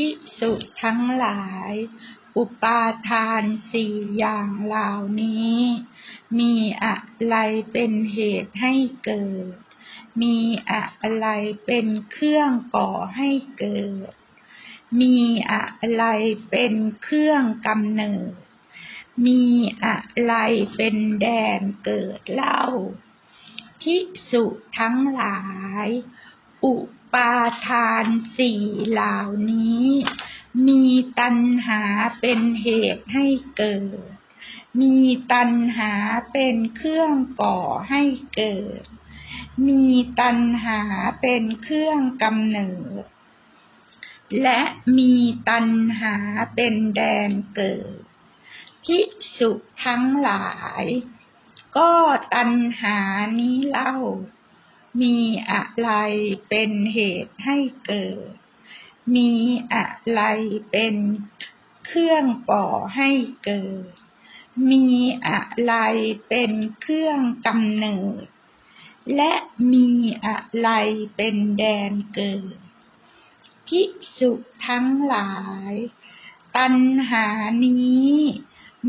พิสุทั้งหลาย อุปาทานสี่อย่างเหล่านี้ มีอะไรเป็นเหตุให้เกิด มีอะไรเป็นเครื่องก่อให้เกิด มีอะไรเป็นเครื่องกำเนิด มีอะไรเป็นแดนเกิดเล่าทิสุทั้งหลาย อุปาทานสี่เหล่านี้ มีตัณหาเป็นเหตุให้เกิด มีตัณหาเป็นเครื่องก่อให้เกิด มีตัณหาเป็นเครื่องกำเนิด และมีตัณหาเป็นแดนเกิดทิสุทั้งหลาย ก็ตัณหานี้เล่า มีอะไรเป็นเหตุให้เกิด มีอะไรเป็นเครื่องก่อให้เกิด มีอะไรเป็นเครื่องกำเนิด และมีอะไรเป็นแดนเกิดภิกษุทั้งหลาย ตัณหานี้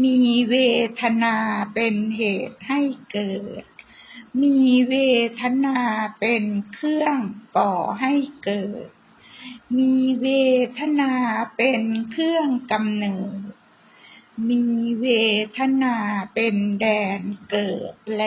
มีเวทนาเป็นเหตุให้เกิด มีเวทนาเป็นเครื่องก่อให้เกิด มีเวทนาเป็นเครื่องกำเนิด มีเวทนาเป็นแดนเกิดแล